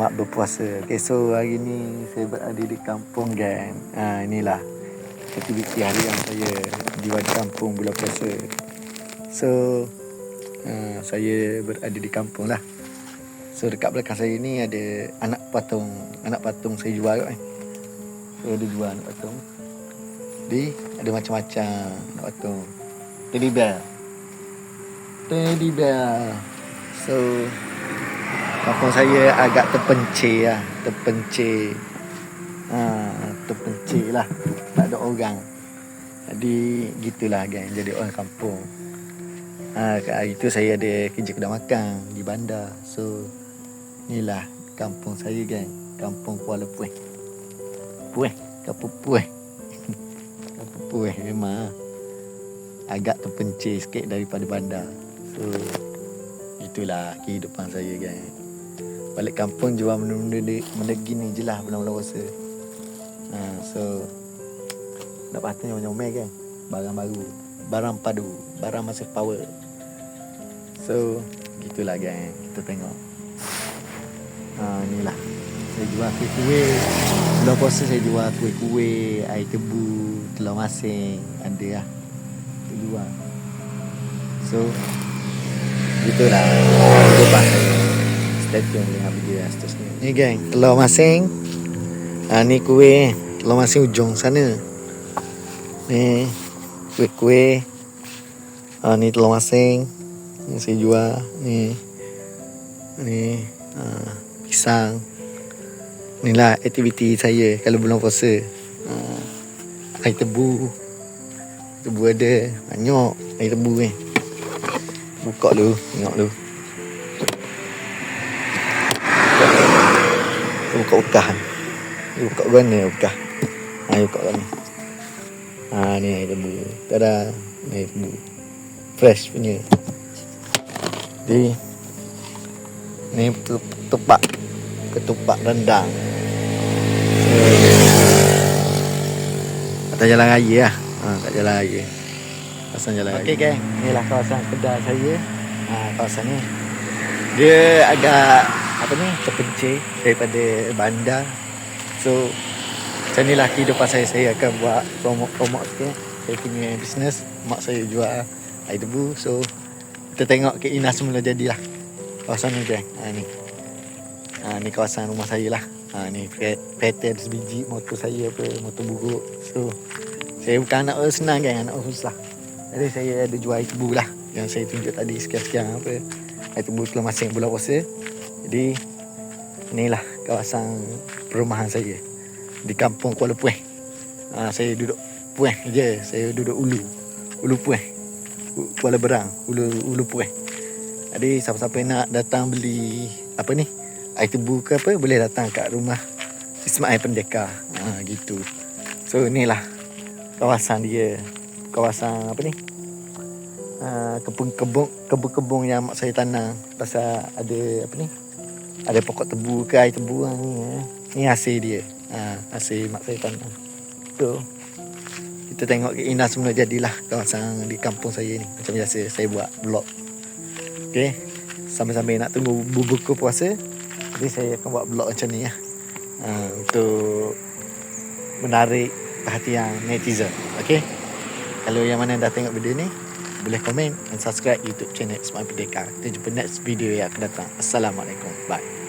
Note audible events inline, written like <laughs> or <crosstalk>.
Selamat berpuasa. Okay, so hari ni saya berada di kampung kan. Ha, inilah aktiviti harian saya di Kampung bulan puasa. So, ha, saya berada di kampung lah. So, dekat belakang saya ni ada anak patung. Anak patung saya jual kan. Saya ada jual anak patung. Jadi, ada macam-macam anak patung. Teddy bear. Teddy bear. So, Kampung saya agak terpencil lah. Terpencil. Ha, Terpencil lah. Tak ada orang. Jadi gitulah kan Jadi orang kampung. Ha, Hari tu saya ada kerja kedai makan Di bandar. So Inilah kampung saya kan Kampung Kuala Pueh. Pueh? Kampung Pueh. <laughs> Kampung Pueh memang. Agak terpencil sikit daripada bandar. So Itulah kehidupan saya kan balik kampung jual benda-benda di benda gini je lah bulan-bulan puasa. Ha, so nak patutnya nyomel kan? Barang baru barang padu barang masih power. So gitulah kan kita tengok. Ha, inilah saya jual kuih-kuih bulan puasa saya jual kuih-kuih air tebu telur masing ada lah. Kita jual. So gitulah. Kehidupan saya stay tune dengan video yang seterusnya. Ni geng, telur masing. Ha, ni kuih telur masing ujung sana. Ni kuih-kuih. Ha, ni telur masing. Ni saya jual. Ni ni ha, pisang. Inilah aktiviti saya kalau bulan puasa. Ha, air tebu. Tebu ada. Banyak air tebu ni. Buka dulu. Tengok dulu. Buka ukah ni. Ni buka mana ukah. Ha, ni buka mana. Ha, ni air tebu. Tada. Air tebu. Fresh punya. Jadi, ni ketupat. Ketupat rendang. Atas jalan raya lah. Ha, kat jalan raya. Kawasan jalan raya. Okey, geng. Inilah kawasan kedai saya. Ha, kawasan ni. Dia agak apa ni terpencil daripada bandar. So macam inilah kehidupan saya. Saya akan buat promote-promote sikit saya punya bisnes mak saya jual air debu. So kita tengok keinginan semula jadilah kawasan ni geng ha, ni. Ha, ni kawasan rumah saya lah. Ha, ni pattern sebiji motor saya apa motor buruk. So saya bukan anak orang senang geng anak orang susah. Jadi saya ada jual air tebu lah. Yang saya tunjuk tadi sekian-sekian apa. Air tebu selama masing bulan puasa jadi inilah kawasan perumahan saya di kampung Kuala Pueh. Ha, saya duduk Pueh je, saya duduk Ulu. Ulu Pueh. Kuala Berang, Ulu Ulu Pueh. Jadi siapa-siapa nak datang beli apa ni? Air tebu ke apa boleh datang kat rumah Ismail Pendekar. Ha, gitu. So inilah kawasan dia. Kawasan apa ni? Uh, kebun-kebun kebun-kebun yang mak saya tanam. Pasal ada apa ni? Ada pokok tebu ke tebu lah ni eh. ni hasil dia. Ha, hasil mak saya tanam. So kita tengok ke indah semula jadilah kawasan di kampung saya ni. Macam biasa saya buat vlog ok sambil-sambil nak tunggu bubuka puasa jadi saya akan buat vlog macam ni lah ha, untuk menarik perhatian netizen. Ok kalau yang mana dah tengok video ni boleh komen dan subscribe YouTube channel Ismail Pendekar. Kita jumpa next video yang akan datang. Assalamualaikum. Bye.